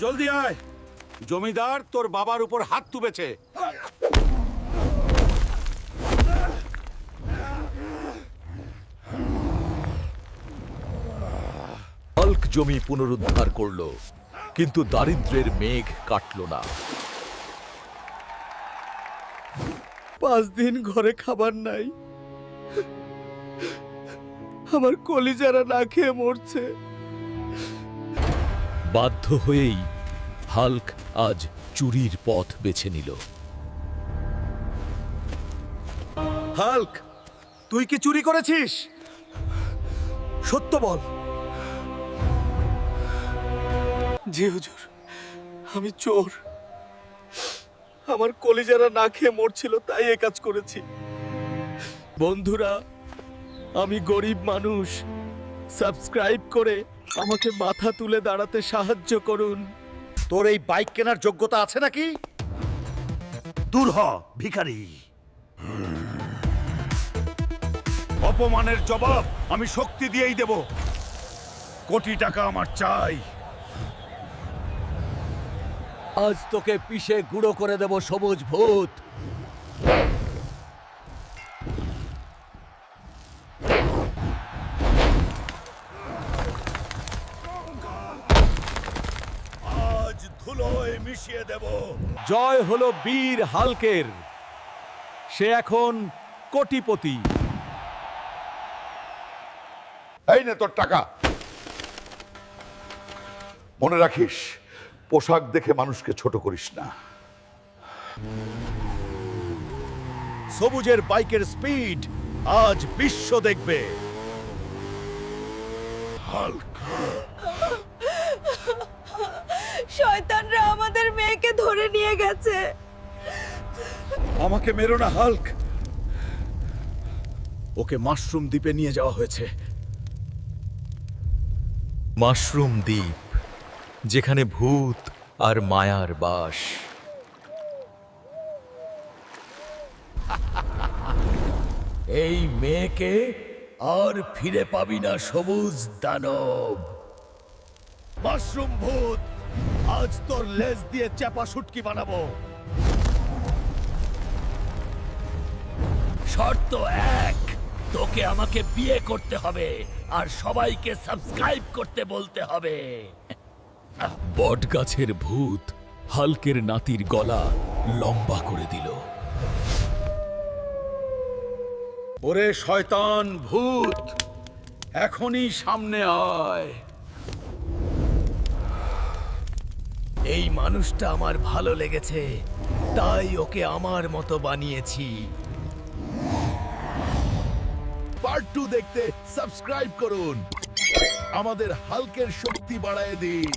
জলদি আয়। জমিদার তোর বাবার উপর হাত তুবেছে। হাল্ক জমি পুনরুদ্ধার করল কিন্তু দারিদ্র্যের মেঘ কাটল না। পাঁচ দিন ঘরে খাবার নাই। আমার কলিজারা না খেয়ে মরছে। বাধ্য হয়েই হাল্ক আজ চুরির পথ বেছে নিল। হাল্ক তুই কি চুরি করেছিস? সত্য বল। জি হুজুর আমি চোর। আমার কলিজারা না খেয়ে মরছিল তাই এ কাজ করেছি। বন্ধুরা আমি গরিব মানুষ। সাবস্ক্রাইব করে আমাকে মাথা তুলে দাঁড়াতে সাহায্য করুন। তোর এই বাইক কেনার যোগ্যতা আছে নাকি? দূর হ ভিখারি। অপমানের জবাব আমি শক্তি দিয়েই দেব। কোটি টাকা আমার চাই। আজ তোকে পিষে গুঁড়ো করে দেব সবুজ ভূত। ধুলোয় মিশিয়ে দেব। জয় হলো বীর হালকের। সে এখন কোটিপতি। এই নে তোর টাকা। মনে রাখিস পোশাক দেখে মানুষকে ছোট করিস না। সবুজের বাইকের স্পিড আজ বিশ্ব দেখবে। শয়তানরা আমাদের মেয়েকে ধরে নিয়ে গেছে। আমাকে মেরো না হাল্ক। ওকে মাশরুম দ্বীপে নিয়ে যাওয়া হয়েছে। মাশরুম দ্বীপ যেখানে ভূত আর মায়ার বাস। এই মেয়েকে আর ফিরে পাবি না সবুজ দানব। মাশরুম ভূত। আজ তোর লেজ দিয়ে চাপা শুটকি বানাবো। শর্ত এক তোকে আমাকে বিয়ে করতে হবে আর সবাইকে সাবস্ক্রাইব করতে বলতে হবে। বট গাছের ভূত হালকের নাতির গলা লম্বা করে দিল। ওরে শয়তান ভূত এখনই সামনে আয়। এই মানুষটা আমার ভালো লেগেছে। তাই ওকে আমার মতো বানিয়েছি। পার্ট টু দেখতে সাবস্ক্রাইব করুন। আমাদের হালকের শক্তি বাড়ায় দিন।